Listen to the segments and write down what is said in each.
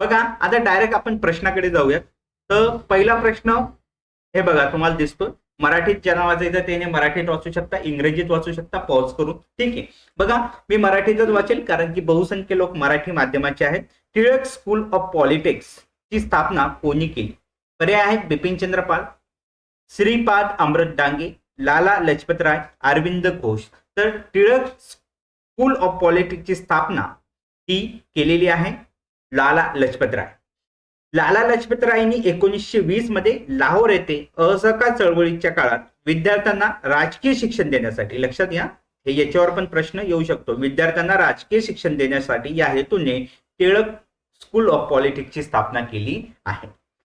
बघा आता डायरेक्ट आपण प्रश्नाकडे जाऊयात. तर पहिला प्रश्न हे बघा तुम्हाला दिसतो मराठीत ज्यांना वाचायचं त्याने मराठीत वाचू शकता इंग्रजीत वाचू शकता पॉज करून. ठीक आहे. बघा मी मराठीतच वाचेल कारण की बहुसंख्य लोक मराठी माध्यमाचे आहेत. टिळक स्कूल ऑफ पॉलिटिक्स ची स्थापना कोणी केली? पर्याय आहेत बिपिनचंद्र पाल श्रीपाद अमृत डांगे लाला लजपतराय अरविंद घोष. तर टिळक स्कूल ऑफ पॉलिटिक्सची स्थापना ही केलेली आहे. लाला लजपतराय. लाला लजपतरायांनी एकोणीसशे वीसमध्ये लाहोर येथे असहकार चळवळीच्या काळात विद्यार्थ्यांना राजकीय शिक्षण देण्यासाठी लक्षात घ्या हे याच्यावर पण प्रश्न येऊ शकतो. विद्यार्थ्यांना राजकीय शिक्षण देण्यासाठी या हेतूने टिळक स्कूल ऑफ पॉलिटिक्सची स्थापना केली आहे.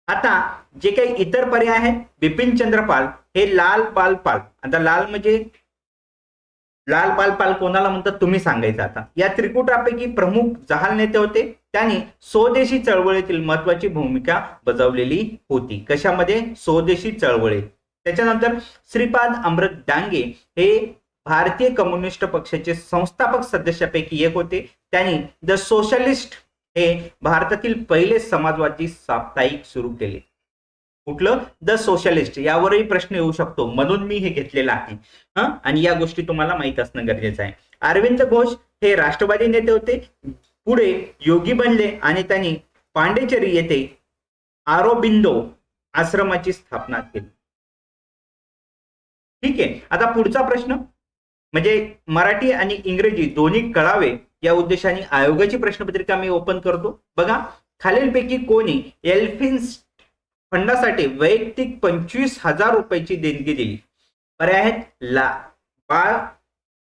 आता जे काही इतर पर्याय आहेत बिपिन चंद्र पाल हे लाल पाल पाल. आता लाल म्हणजे लाल पाल पाल कोणाला म्हणतात? तुम्ही सांगायचं आता. या त्रिकुटापैकी प्रमुख जहाल नेते होते. त्यांनी स्वदेशी चळवळीतील महत्वाची भूमिका बजावलेली होती. कशामध्ये? स्वदेशी चळवळीत. त्याच्यानंतर श्रीपाद अमृत डांगे हे भारतीय कम्युनिस्ट पक्षाचे संस्थापक सदस्यापैकी एक होते. त्यांनी द सोशलिस्ट हे भारतातील पहिले समाजवादी साप्ताहिक सुरू केले. कुठलं? द सोशलिस्ट यावरही प्रश्न येऊ शकतो. म्हणून मी हे घेतलेलं आहे. हा? आणि या गोष्टी तुम्हाला माहीत असणं गरजेचं आहे. अरविंद घोष हे राष्ट्रवादी नेते होते. पुढे योगी बनले आणि त्यांनी पांडेचेरी येथे आरोबिंदो आश्रमाची स्थापना केली. ठीक आहे. आता पुढचा प्रश्न. म्हणजे मराठी आणि इंग्रजी दोन्ही कळावे या उद्देशाने आयोगाची प्रश्नपत्रिका मी ओपन करतो. बघा खालीलपैकी कोणी एल्फिन्स फंडासाठी वैयक्तिक पंचवीस हजार रुपयाची देणगी दिली. पर्याय आहेत? ला बाळ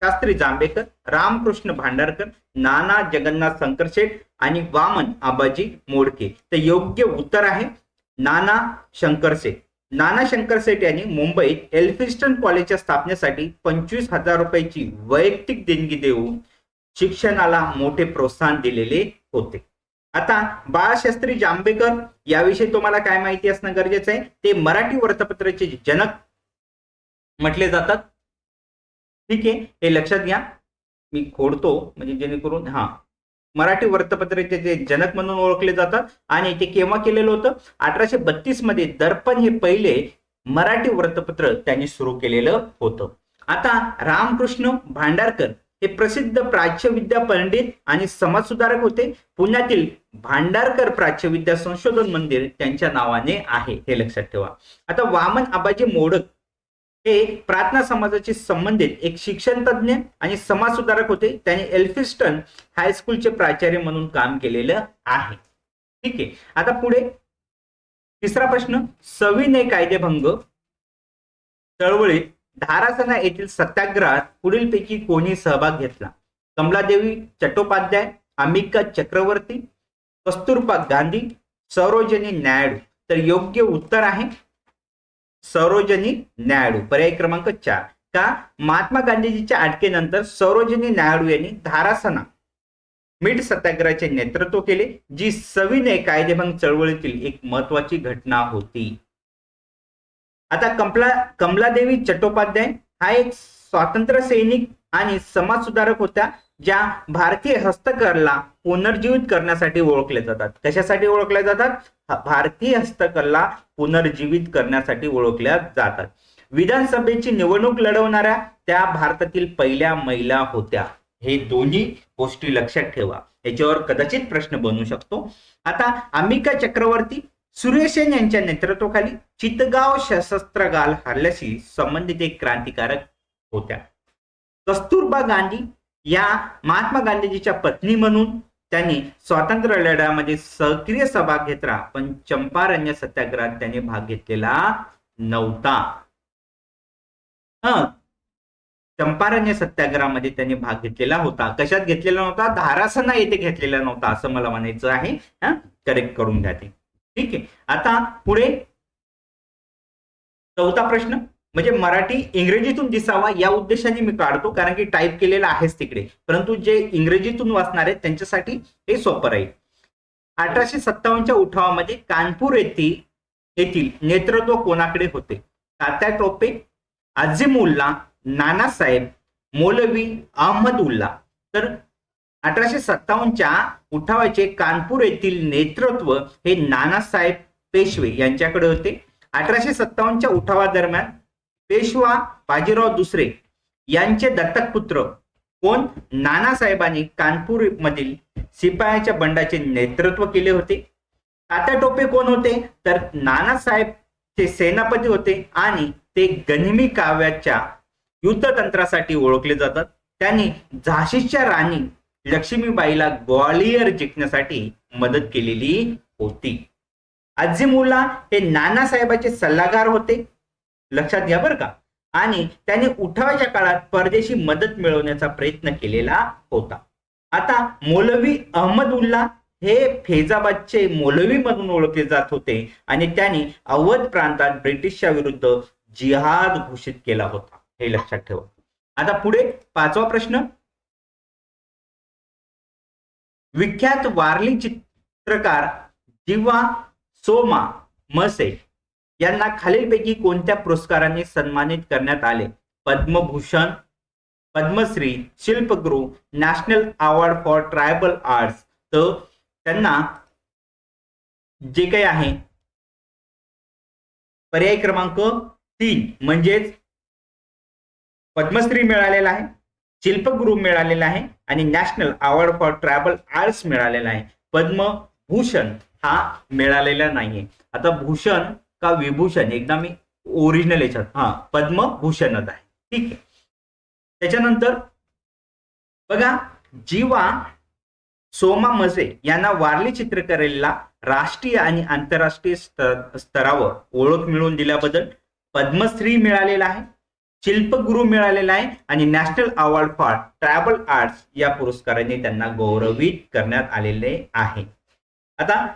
शास्त्री जांभेकर रामकृष्ण भांडारकर नाना जगन्नाथ शंकरशेठ आणि वामन आबाजी मोडके. तर योग्य उत्तर आहे नाना शंकरशेठ नाना शंकरशेठ यांनी मुंबईत एल्फिस्टन कॉलेजच्या स्थापनेसाठी पंचवीस हजार रुपयाची वैयक्तिक देणगी देऊन शिक्षणाला मोठे प्रोत्साहन दिलेले होते. आता बाळशास्त्री जांभेकर याविषयी तुम्हाला काय माहिती असणं गरजेचं आहे? ते मराठी वृत्तपत्राचे जनक म्हटले जातात. ठीक आहे हे लक्षात घ्या. मी खोडतो म्हणजे जेणेकरून हा. मराठी वृत्तपत्राचे जे जनक म्हणून ओळखले जातात आणि ते केव्हा केलेलं होतं? अठराशे बत्तीसमध्ये दर्पण हे पहिले मराठी वृत्तपत्र त्यांनी सुरू केलेलं होतं. आता रामकृष्ण भांडारकर हे प्रसिद्ध प्राच्यविद्या पंडित आणि समाजसुधारक होते. पुण्यातील भांडारकर प्राच्यविद्या संशोधन मंदिर त्यांच्या नावाने आहे हे लक्षात ठेवा. आता वामन आबाजी मोडक हे प्रार्थना समाजाशी संबंधित एक शिक्षण तज्ज्ञ आणि समाजसुधारक होते. त्यांनी एल्फिस्टन हायस्कूलचे प्राचार्य म्हणून काम केलेलं आहे. ठीक आहे. आता पुढे तिसरा प्रश्न. सविनय कायदेभंग. चळवळीत धारासना येथील सत्याग्रहात पुढीलपैकी कोणी सहभाग घेतला? कमलादेवी चट्टोपाध्याय अमिका चक्रवर्ती कस्तुरबा गांधी सरोजनी नायडू. तर योग्य उत्तर आहे. सरोजनी नायडू. पर्याय क्रमांक चार. का? महात्मा गांधीजीच्या अटकेनंतर सरोजनी नायडू यांनी धारासना मीठ सत्याग्रहाचे नेतृत्व केले जी सविनय कायदेभंग चळवळीतील एक महत्वाची घटना होती. आता कमला कमलादेवी चट्टोपाध्याय हा एक स्वातंत्र्य सैनिक आणि समाजसुधारक होत्या ज्या भारतीय हस्तकला पुनर्जीवित करण्यासाठी ओळखले जातात. कशासाठी ओळखल्या जातात? भारतीय हस्तकला पुनर्जीवित करण्यासाठी ओळखल्या जातात. विधानसभेची निवडणूक लढवणाऱ्या त्या भारतातील पहिल्या महिला होत्या. हे दोन्ही गोष्टी लक्षात ठेवा. याच्यावर कदाचित प्रश्न बनू शकतो. आता अंबिका चक्रवर्ती सूर्यसेन यांच्या नेतृत्वाखाली चितगाव सशस्त्रगाल हल्ल्याशी संबंधित एक क्रांतिकारक होत्या. कस्तुरबा गांधी या महात्मा गांधीजीच्या पत्नी म्हणून त्यांनी स्वातंत्र्य लढ्यामध्ये सक्रिय सहभाग घेतला. पण चंपारण्य सत्याग्रहात त्यांनी भाग घेतलेला नव्हता. ह. चंपारण्य सत्याग्रहामध्ये त्यांनी भाग घेतलेला होता. कशात घेतलेला नव्हता? धारासना येथे घेतलेला नव्हता असं मला म्हणायचं आहे. करेक्ट करून घ्या ते. ठीक आहे. आता पुढे चौथा प्रश्न. म्हणजे मराठी इंग्रजीतून दिसावा या उद्देशाने मी काढतो कारण की टाईप केलेलं आहेच तिकडे. परंतु जे इंग्रजीतून वाचणार आहेत त्यांच्यासाठी हे सोपं राहील. अठराशे सत्तावन्नच्या उठावामध्ये कानपूर येथील येथील नेतृत्व कोणाकडे होते? तात्या टोपे अझिमुल्ला नानासाहेब मौलवी अहमद उल्ला तर अठराशे सत्तावन्नच्या उठावाचे कानपूर येथील नेतृत्व हे नानासाहेब पेशवे यांच्याकडे होते. अठराशे सत्तावन्नच्या उठावादरम्यान पेशवा बाजीराव दुसरे यांचे दत्तक पुत्र. कोण? नानासाहेबांनी कानपूर मधील शिपायाच्या बंडाचे नेतृत्व केले होते. तात्या टोपे कोण होते? तर नानासाहेब ते सेनापती होते आणि ते गनिमी काव्याच्या युद्धतंत्रासाठी ओळखले जातात. त्यांनी झाशीच्या राणी लक्ष्मीबाईला ग्वालियर जिंकण्यासाठी मदत केलेली होती. अजिमुल्ला हे नानासाहेबाचे सल्लागार होते. लक्षात घ्या बरं का. आणि त्यांनी उठावाच्या काळात परदेशी मदत मिळवण्याचा प्रयत्न केलेला होता. आता मौलवी अहमदुल्ला हे फैजाबादचे मौलवी म्हणून ओळखले जात होते आणि त्यांनी अवध प्रांतात ब्रिटिशच्या विरुद्ध जिहाद घोषित केला होता. हे लक्षात ठेवा. आता पुढे पाचवा प्रश्न. विख्यात वारली चित्रकार जिवा सोमा मसे यांना खालीलपैकी कोणत्या पुरस्काराने सन्मानित करण्यात आले? Padma Bhushan Padma Shri शिल्पगृह national award for tribal arts. तर त्यांना जे काही आहे पर्याय क्रमांक तीन म्हणजेच पद्मश्री मिळालेला आहे शिल्पगुरु मिळालेला आहे आणि national award for tribal arts मिळालेला आहे. पद्मभूषण हा मिळालेला नाहीये. आता भूषण का विभूषण एकदा मी ओरिजिनल याच्यात हा पद्मभूषणच आहे. ठीक आहे. त्याच्यानंतर बघा जीवा सोमा मसे यांना वारली चित्रकलेला राष्ट्रीय आणि आंतरराष्ट्रीय स्तरावर ओळख मिळवून दिल्याबद्दल पद्मश्री मिळालेला आहे शिल्पगुरु मिळालेला आहे आणि national award for travel arts या पुरस्काराने त्यांना गौरवित करण्यात आलेले आहे. आता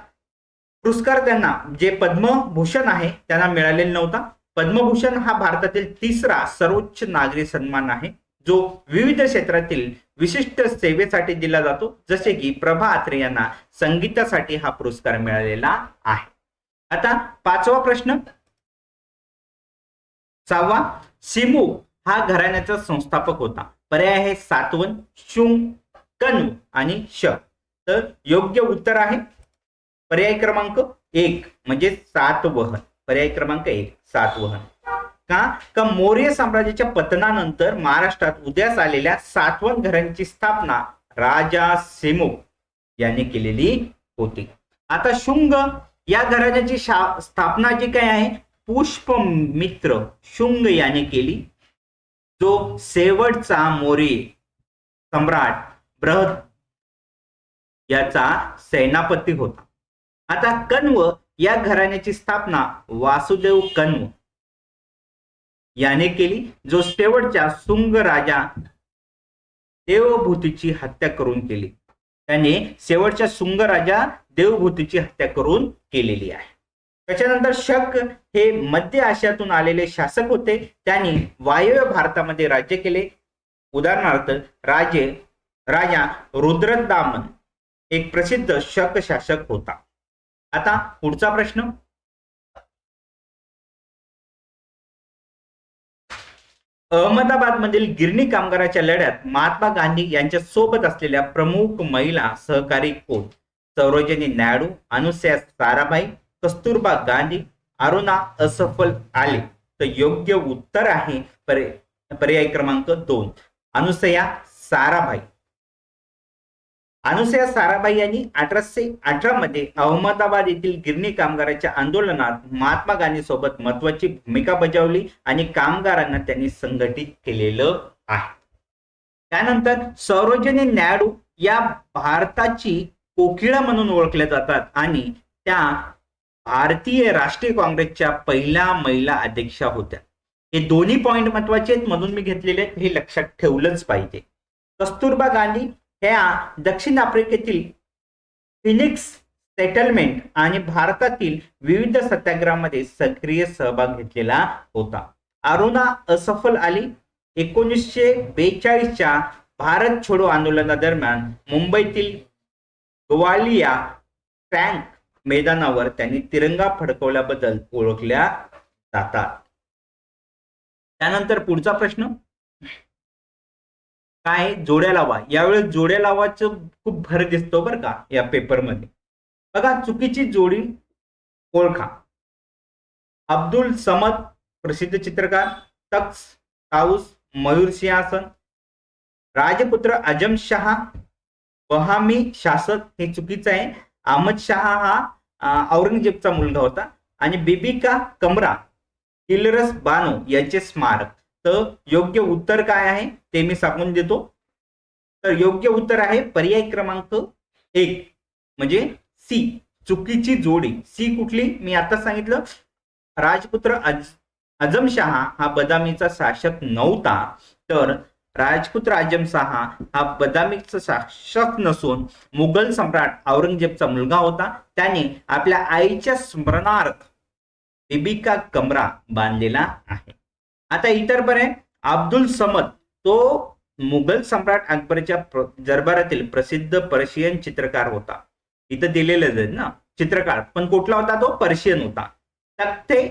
पुरस्कार त्यांना जे पद्मभूषण आहे त्यांना मिळालेला नव्हता. पद्मभूषण हा भारतातील तिसरा सर्वोच्च नागरी सन्मान आहे. जो विविध क्षेत्रातील विशिष्ट सेवेसाठी दिला जातो. जसे की प्रभा अत्रे यांना संगीतासाठी हा पुरस्कार मिळालेला आहे. आता पाचवा प्रश्न. सहावा. सिमू हा घराण्याचा संस्थापक होता. पर्याय आहे सातवन शुंग कनु आणि श. तर योग्य उत्तर आहे. पर्याय क्रमांक एक म्हणजे सातवहन पर्याय क्रमांक एक सातवहन का? का मौर्य साम्राज्याच्या पतनानंतर महाराष्ट्रात उद्यास आलेल्या सातवन घरांची स्थापना राजा सेमो याने केलेली होती. आता शुंग या घराण्याची शा- स्थापना जी काय आहे? पुष्पमित्र शुंग याने केली. जो शेवटचा मोरे सम्राट बृहद याचा सेनापती होता. आता कण्व या घराण्याची स्थापना वासुदेव कण्व याने केली जो शेवटच्या सुंग राजा देवभूतीची हत्या करून केली. त्याने शेवटच्या सुंग राजा देवभूतीची हत्या करून केलेली आहे. त्याच्यानंतर शक हे मध्य आशियातून आलेले शासक होते. त्यांनी वायव्य भारतामध्ये राज्य केले. उदाहरणार्थ राजे राजा रुद्रदामन एक प्रसिद्ध शक शासक होता. आता पुढचा प्रश्न. अहमदाबाद मधील गिरणी कामगाराच्या लढ्यात महात्मा गांधी यांच्या सोबत असलेल्या प्रमुख महिला सहकारी कोण? सरोजिनी नायडू अनुसया साराभाई कस्तुरबा गांधी अरुणा असफल आले. तर योग्य उत्तर आहे पर्याय क्रमांक दोन. अनुसया साराभाई. अनुसया साराभाई यांनी अठराशे अठरा मध्ये अहमदाबाद येथील गिरणी कामगाराच्या आंदोलनात महात्मा गांधी सोबत महत्वाची भूमिका बजावली आणि कामगारांना त्यांनी संघटित केलेलं आहे. त्यानंतर सरोजनी नायडू या भारताची कोकिळा म्हणून ओळखल्या जातात आणि त्या भारतीय राष्ट्रीय काँग्रेसच्या पहिल्या महिला अध्यक्षा होत्या. हे दोन्ही पॉइंट महत्त्वाचे आहेत म्हणून मी घेतलेले आहेत हे लक्षात ठेवलंच पाहिजे. कस्तुरबा गांधी ह्या दक्षिण आफ्रिकेतील फिनिक्स सेटलमेंट आणि भारतातील विविध सत्याग्रहामध्ये सक्रिय सहभाग घेतलेला होता. अरुणा असफल आली. एकोणीसशे बेचाळीसच्या भारत छोडो आंदोलनादरम्यान मुंबईतील ग्वालिया टँक मैदानावर त्यांनी तिरंगा फडकवल्याबद्दल ओळखल्या जातात. त्यानंतर पुढचा प्रश्न. काय जोड्या लावा? यावेळेस जोड्या लावाचं खूप भर दिसतो बरं का या पेपरमध्ये बघा चुकीची जोडी ओळखा. अब्दुल समद प्रसिद्ध चित्रकार तक्स ताऊस मयूर सिंहासन राजपुत्र अजम शहा बहामी शासक हे चुकीचं आहे. अहमद शहा हा औरंगजेबचा मुलगा होता. आणि बिबिका कमरा हिलरस बानो यांचे स्मारक. तर योग्य उत्तर काय आहे? ते मी सांगून देतो. तर योग्य उत्तर आहे पर्याय क्रमांक एक म्हणजे सी चुकीची जोडी. सी कुठली? मी आता सांगितलं. राजपुत्र अज अजम हा बदामीचा शासक नव्हता. तर राजपुत्र अजम हा बदामीचा शासक नसून मुघल सम्राट औरंगजेबचा मुलगा होता. त्याने आपल्या आईच्या स्मरणार्थ बिबिका कमरा बांधलेला आहे. आता इतर पर्याय. अब्दुल समद तो मुघल सम्राट अकबरच्या दरबारातील प्रसिद्ध पर्शियन चित्रकार होता. इथं दिलेलंच आहे ना चित्रकार. पण कुठला होता तो? पर्शियन होता. तख्ते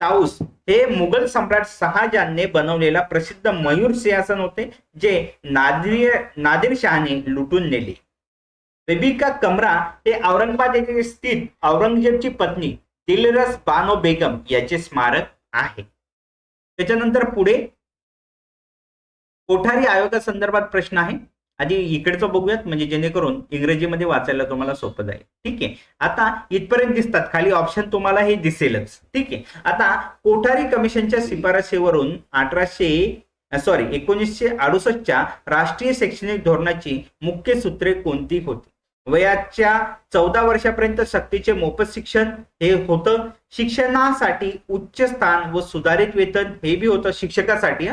ताऊस हे मुघल सम्राट शहाजहानने बनवलेला प्रसिद्ध मयूर सिंहासन होते जे नादिर नादिर शहाने लुटून नेले. बेबिका कमरा हे औरंगाबाद येथे स्थित औरंगजेबची पत्नी दिलरस बानो बेगम याचे स्मारक आहे. त्याच्यानंतर पुढे कोठारी आयोगासंदर्भात प्रश्न आहे. आधी इकडचं बघूयात म्हणजे जेणेकरून इंग्रजीमध्ये वाचायला तुम्हाला सोपं जाईल. ठीक आहे? आता इथपर्यंत दिसतात खाली ऑप्शन तुम्हाला हे दिसेलच. ठीक आहे? आता कोठारी कमिशनच्या शिफारशीवरून अठराशे सॉरी एकोणीसशे अडुसष्टच्या राष्ट्रीय शैक्षणिक धोरणाची मुख्य सूत्रे कोणती होती? वयाच्या चौदा वर्षापर्यंत सक्तीचे मोफत शिक्षण हे होतं. शिक्षणासाठी उच्च स्थान व सुधारित वेतन हे बी होतं शिक्षकासाठी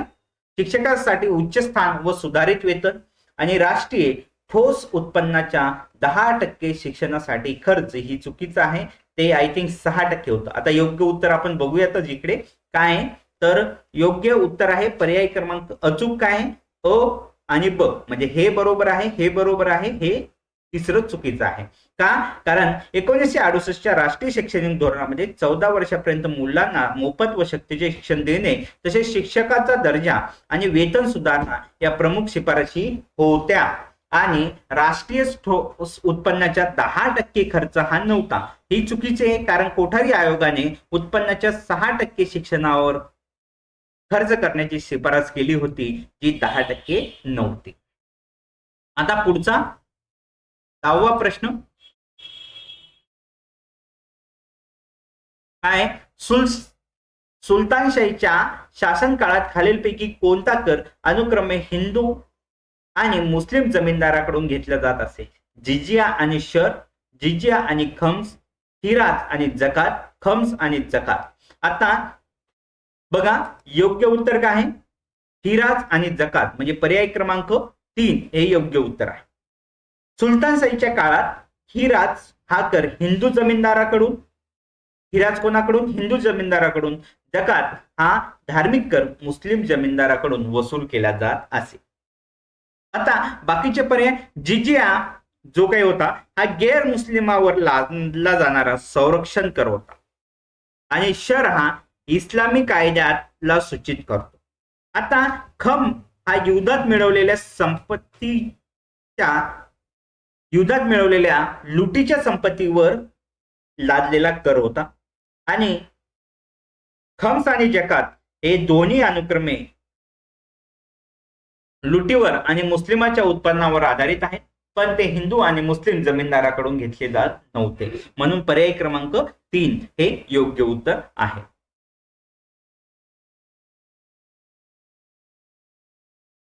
शिक्षकासाठी उच्च स्थान व सुधारित वेतन आणि राष्ट्रीय ठोस उत्पन्नाच्या दहा टक्के शिक्षणासाठी खर्च ही चुकीचं आहे ते आय थिंक सहा टक्के होतं आता योग्य उत्तर आपण बघूयातच इकडे काय आहे? तर योग्य उत्तर आहे पर्याय क्रमांक अचूक काय आहे? अ आणि ब म्हणजे हे बरोबर आहे हे बरोबर आहे हे तिसरं चुकीचं आहे. का? कारण एकोणीसशे अडुसष्टच्या राष्ट्रीय शैक्षणिक धोरणामध्ये चौदा वर्षापर्यंत मुलांना मोफत व शक्तीचे शिक्षण देणे तसेच शिक्षकाचा दर्जा आणि वेतन सुधारणा या प्रमुख शिफारशी होत्या. आणि राष्ट्रीय उत्पन्नाच्या दहा टक्के खर्च हा नव्हता. ही चुकीचे आहे कारण कोठारी आयोगाने उत्पन्नाच्या सहा टक्के शिक्षणावर खर्च करण्याची शिफारस केली होती जी दहा टक्के नव्हती. आता पुढचा दहावा प्रश्न. काय? सुल सुलतानशाहीच्या शासन काळात खालीलपैकी कोणता कर अनुक्रमे हिंदू आणि मुस्लिम जमीनदाराकडून घेतला जात असे? जिजिया आणि शर जिजिया आणि खम्स हिराज आणि जकात खम्स आणि जकात. आता बघा योग्य उत्तर काय आहे? हिराज आणि जकात म्हणजे पर्याय क्रमांक तीन हे योग्य उत्तर आहे. सुलतानशाहीच्या काळात हिराज हा कर हिंदू जमीनदाराकडून हिराज कोणाकडून? हिंदू जमीनदाराकडून. जकात हा धार्मिक कर मुस्लिम जमीनदाराकडून वसूल केला जात असे. आता बाकीचे पर्याय जिजिया जो काही होता हा गैर मुस्लिमावर लादला जाणारा संरक्षण कर होता. आणि शर हा इस्लामी कायद्याला सूचित करतो. आता खम हा युद्धात मिळवलेल्या संपत्तीच्या युद्धात मिळवलेल्या लुटीच्या संपत्तीवर लादलेला कर होता. आणि खम्स आणि जकात हे दोन्ही अनुक्रमे लुटीवर आणि मुस्लिमाच्या उत्पन्नावर आधारित आहेत. पण ते हिंदू आणि मुस्लिम जमीनदाराकडून घेतले जात नव्हते. म्हणून पर्याय क्रमांक तीन हे योग्य उत्तर आहे.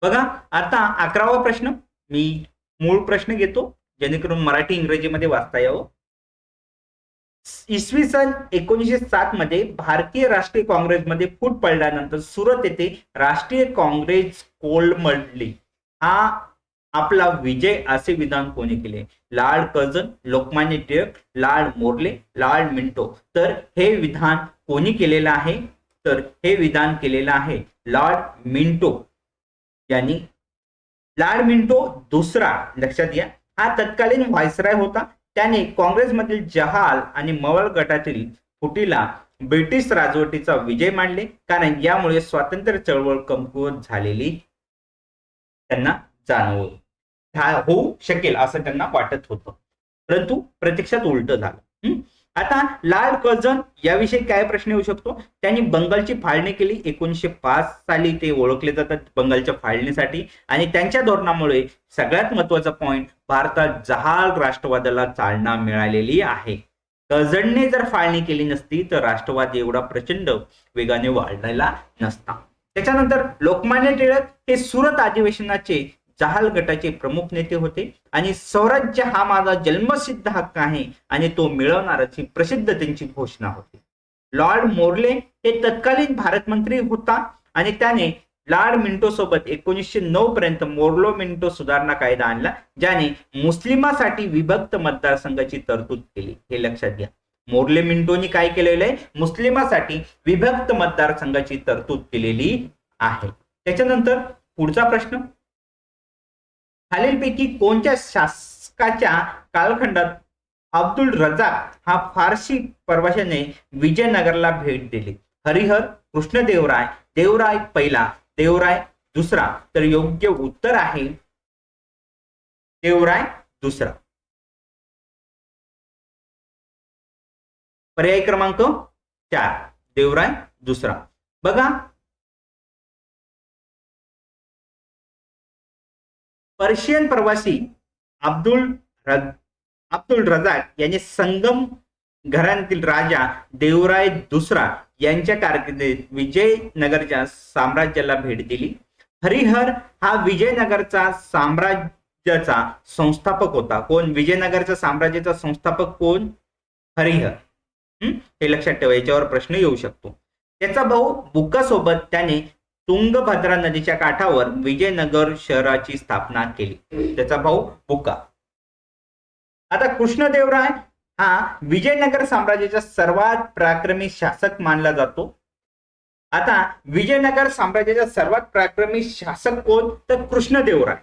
बघा आता अकरावा प्रश्न. मी मूळ प्रश्न घेतो. जेणेकरून मराठी इंग्रजीमध्ये वाचता यावं? इसवी सन एकोणीसशे सात मध्ये भारतीय राष्ट्रीय काँग्रेसमध्ये फूट पडल्यानंतर सुरत येथे राष्ट्रीय काँग्रेस कोलमडली हा आपला विजय असे विधान कोणी केले? Lord Curzon Lokmanya Tilak lord Morley lord Minto. तर हे विधान कोणी केलेलं आहे? तर हे विधान केलेलं आहे लॉर्ड मिंटो. यांनी लाड मिंटो दुसरा लक्षात घ्या. हा तत्कालीन व्हायसराय होता. त्याने काँग्रेसमधील जहाल आणि मवळ गटातील फुटीला ब्रिटिश राजवटीचा विजय मानले. कारण यामुळे स्वातंत्र्य चळवळ कमकुवत झालेली त्यांना जाणव होऊ शकेल असं त्यांना वाटत होतं. परंतु प्रत्यक्षात उलट झालं. आता लाल कर्जन याविषयी काय प्रश्न येऊ शकतो? त्यांनी बंगालची फाळणी केली. एकोणीसशे पाच साली ते ओळखले जातात बंगालच्या फाळणीसाठी. आणि त्यांच्या धोरणामुळे सगळ्यात महत्त्वाचा पॉईंट भारतात जहाल राष्ट्रवादाला चालना मिळालेली आहे. कर्जनने जर फाळणी केली नसती तर राष्ट्रवाद एवढा प्रचंड वेगाने वाढलेला नसता. त्याच्यानंतर लोकमान्य टिळक हे सुरत अधिवेशनाचे जहाल गटाचे प्रमुख नेते होते आणि स्वराज्य हा माझा जन्मसिद्ध हक्क आहे आणि तो मिळवणारच ही प्रसिद्ध त्यांची घोषणा होती. लॉर्ड मोर्ले हे तत्कालीन भारत मंत्री होता आणि त्याने लाड मिंटो सोबत एकोणीसशे नऊ पर्यंत मोर्लो मिंटो सुधारणा कायदा आणला ज्याने मुस्लिमासाठी विभक्त मतदारसंघाची तरतूद केली. हे लक्षात घ्या. मोर्ले मिंटोनी काय केलेलं आहे? मुस्लिमासाठी विभक्त मतदारसंघाची तरतूद केलेली आहे. त्याच्यानंतर पुढचा प्रश्न. खालीलपैकी कोणत्या शासकाच्या कालखंडात अब्दुल रजाक हा फारसी प्रवाशाने विजयनगरला भेट दिली? हरिहर कृष्णदेवराय देवराय पहिला देवराय दुसरा. तर योग्य उत्तर आहे देवराय दुसरा. पर्याय क्रमांक चार. देवराय दुसरा. बघा. पर्शियन प्रवासी अब्दुल रज अब्दुल रजाक यांनी संगम घराण्यातील राजा देवराय दुसरा यांच्या कारकिर्दीत विजयनगरच्या साम्राज्याला भेट दिली. हरिहर हा विजयनगरचा साम्राज्याचा संस्थापक होता. कोण? विजयनगरचा साम्राज्याचा संस्थापक कोण? हरिहर. हे? लक्षात ठेवा याच्यावर प्रश्न येऊ शकतो. त्याचा भाऊ बुकासोबत त्याने तुंगभद्रा नदीच्या काठावर विजयनगर शहराची स्थापना केली. त्याचा भाऊ बुक्का आता कृष्णदेवराय हा विजयनगर साम्राज्याचा सर्वात पराक्रमी शासक मानला जातो. आता विजयनगर साम्राज्याचा सर्वात पराक्रमी शासक कोण? तर कृष्णदेवराय.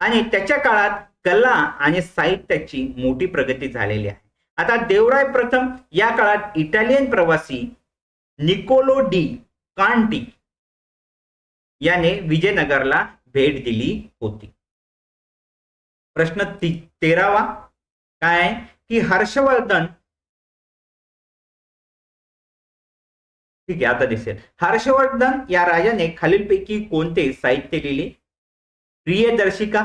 आणि त्याच्या काळात कला आणि साहित्याची मोठी प्रगती झालेली आहे. आता देवराय प्रथम या काळात इटालियन प्रवासी निकोलो डी कांटी याने विजयनगरला भेट दिली होती. प्रश्न ती- तेरावा. काय? की हर्षवर्धन. ठीक आहे आता दिसेल. हर्षवर्धन या राजाने खालीलपैकी कोणते साहित्य लिहिले? प्रियदर्शिका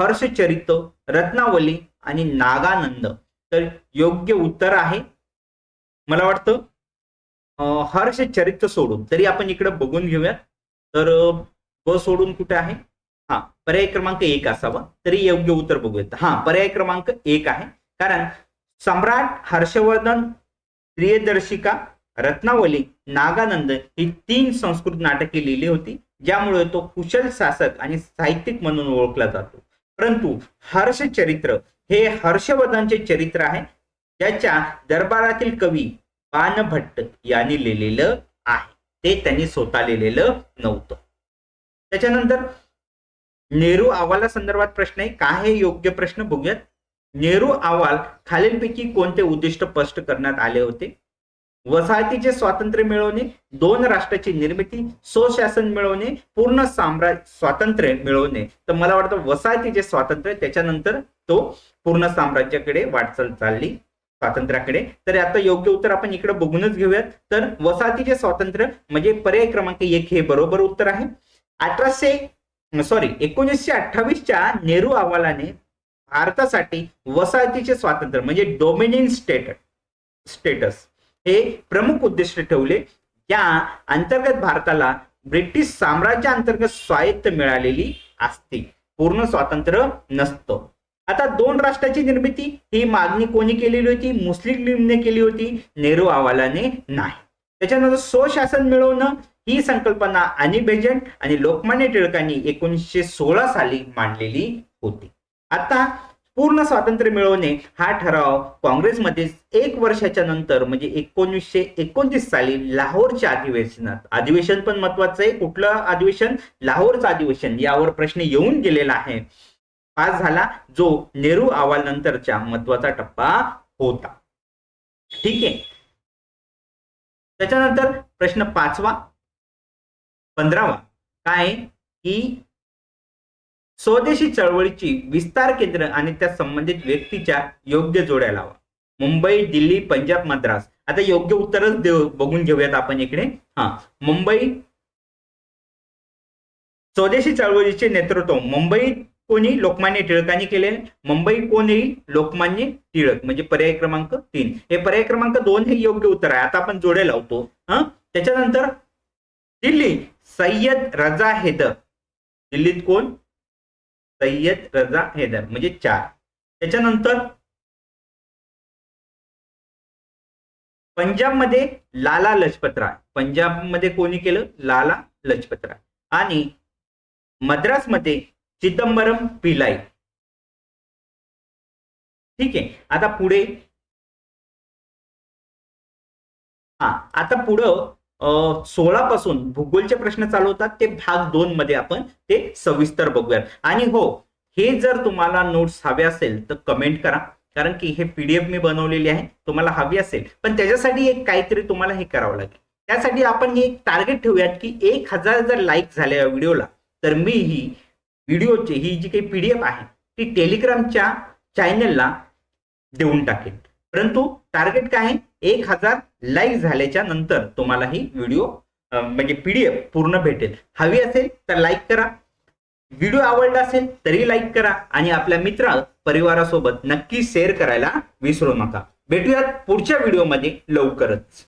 हर्षचरित रत्नावली आणि नागानंद. तर योग्य उत्तर आहे. मला वाटतं हर्षचरित्र हर्षचरित सोडून. तरी आपण इकडे बघून घेऊयात. तर ब सोडून कुठे आहे? हा पर्याय क्रमांक एक असावा. तरी योग्य उत्तर बघूयात. हा पर्याय क्रमांक एक आहे. कारण सम्राट हर्षवर्धन प्रियदर्शिका रत्नावली नागानंद ही तीन संस्कृत नाटके लिहिली होती ज्यामुळे तो कुशल शासक आणि साहित्यिक म्हणून ओळखला जातो. परंतु हर्ष चरित्र हे हर्षवर्धनचे चरित्र आहे ज्याच्या दरबारातील कवी बाणभट्ट यांनी लिहिलेलं आहे. ते त्यांनी स्वतः लिहिलेलं नव्हतं. त्याच्यानंतर नेहरू अहवाला संदर्भात प्रश्न आहे. काय हे योग्य प्रश्न? बघूयात. नेहरू अहवाल खालीलपैकी कोणते उद्दिष्ट स्पष्ट करण्यात आले होते? वसाहतीचे स्वातंत्र्य मिळवणे दोन राष्ट्राची निर्मिती स्वशासन मिळवणे पूर्ण साम्राज्य स्वातंत्र्य मिळवणे. तर मला वाटतं वसाहतीचे स्वातंत्र्य त्याच्यानंतर तो पूर्ण साम्राज्याकडे वाटचाल चालली स्वातंत्र्याकडे. तर आता योग्य उत्तर आपण इकडे बघूनच घेऊयात. तर वसाहतीचे स्वातंत्र्य म्हणजे पर्याय क्रमांक एक हे बरोबर उत्तर आहे. अठराशे सॉरी एकोणीसशे अठ्ठावीसच्या नेहरू अहवालाने भारतासाठी वसाहतीचे स्वातंत्र्य म्हणजे डोमिनियन स्टेट स्टेटस हे प्रमुख उद्दिष्ट ठेवले. त्या अंतर्गत भारताला ब्रिटिश साम्राज्या अंतर्गत स्वायत्त मिळालेली असते. पूर्ण स्वातंत्र्य नसतं. आता दोन राष्ट्राची निर्मिती ही मागणी कोणी केलेली होती? मुस्लिम लीगने केली होती. नेहरू अहवालाने नाही. त्याच्यानंतर स्वशासन मिळवणं ही संकल्पना आणि बेजंट आणि लोकमान्य टिळकांनी एकोणीसशे सोळा साली मांडलेली होती. आता पूर्ण स्वातंत्र्य मिळवणे हा ठराव काँग्रेसमध्ये एक वर्षाच्या नंतर म्हणजे एकोणीसशे एकोणतीस साली लाहोरच्या अधिवेशनात अधिवेशन पण महत्वाचं आहे. कुठलं अधिवेशन? लाहोरचं अधिवेशन. यावर प्रश्न येऊन गेलेला आहे. पास झाला जो नेहरू अहवाल नंतरच्या महत्त्वाचा टप्पा होता. ठीक आहे. त्याच्यानंतर प्रश्न पाचवा पंधरावा. काय? की स्वदेशी चळवळीची विस्तार केंद्र आणि त्या संबंधित व्यक्तीच्या योग्य जोड्या लावा. मुंबई दिल्ली पंजाब मद्रास. आता योग्य उत्तरच देऊ बघून घेऊयात आपण इकडे. हा मुंबई. स्वदेशी चळवळीचे नेतृत्व. मुंबईत कोणी? लोकमान्य टिळकांनी केले. मुंबई कोण येईल लोकमान्य टिळक. म्हणजे पर्याय क्रमांक तीन. हे पर्याय क्रमांक दोन हे योग्य उत्तर आहे. आता आपण जोडे लावतो. हा त्याच्यानंतर दिल्ली. सय्यद रजा हेदर. दिल्लीत कोण? सय्यद रजा हैदर म्हणजे चार. त्याच्यानंतर पंजाबमध्ये लाला लजपतराय. पंजाबमध्ये कोणी केलं? लाला लजपतराय. आणि मद्रासमध्ये चिदंबरम पिलाई ठीक आहे. आता पुढे हा आता पुढं सोळा पासून भूगोलचे प्रश्न चालू होतात ते भाग दोन मध्ये आपण ते सविस्तर बघूयात. आणि हो हे जर तुम्हाला नोट्स हवे असेल तर कमेंट करा. कारण की हे पीडीएफ मी बनवलेली आहे तुम्हाला हवी असेल. पण त्याच्यासाठी एक काहीतरी तुम्हाला हे करावं लागेल. त्यासाठी आपण हे एक टार्गेट ठेवूयात की एक हजार जर लाईक झाले या व्हिडिओला तर मी ही व्हिडिओची ही जी काही पीडीएफ आहे ती टेलिग्रामच्या चॅनलला देऊन टाकेन. परंतु टार्गेट काय आहे? एक हजार लाईक झाल्याच्यानंतर तुम्हाला ही व्हिडिओ म्हणजे पीडीएफ पूर्ण भेटेल. हवी असेल तर लाईक करा. व्हिडिओ आवडला असेल तरी लाईक करा आणि आपल्या मित्र परिवारासोबत नक्की शेअर करायला विसरू नका. भेटूयात पुढच्या व्हिडिओमध्ये लवकरच.